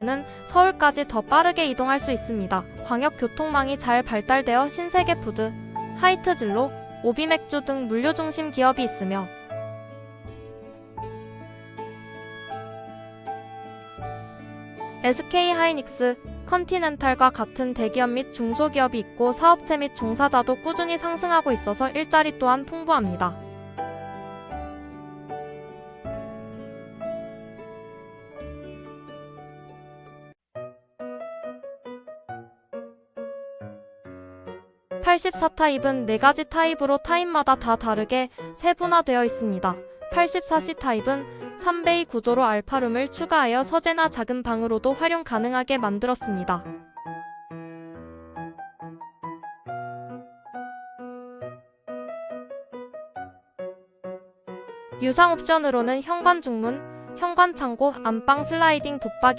는 서울까지 더 빠르게 이동할 수 있습니다. 광역 교통망이 잘 발달되어 신세계 푸드, 하이트 진로, 오비맥주 등 물류 중심 기업이 있으며 SK 하이닉스, 컨티넨탈과 같은 대기업 및 중소기업이 있고 사업체 및 종사자도 꾸준히 상승하고 있어서 일자리 또한 풍부합니다. (84) 타입은 4가지 타입으로 타입마다 다 다르게 세분화되어 있습니다. (84C) 타입은 3베이 구조로 알파룸을 추가하여 서재나 작은 방으로도 활용 가능하게 만들었습니다. 유상 옵션으로는 현관 중문, 현관 창고, 안방 슬라이딩 붙박이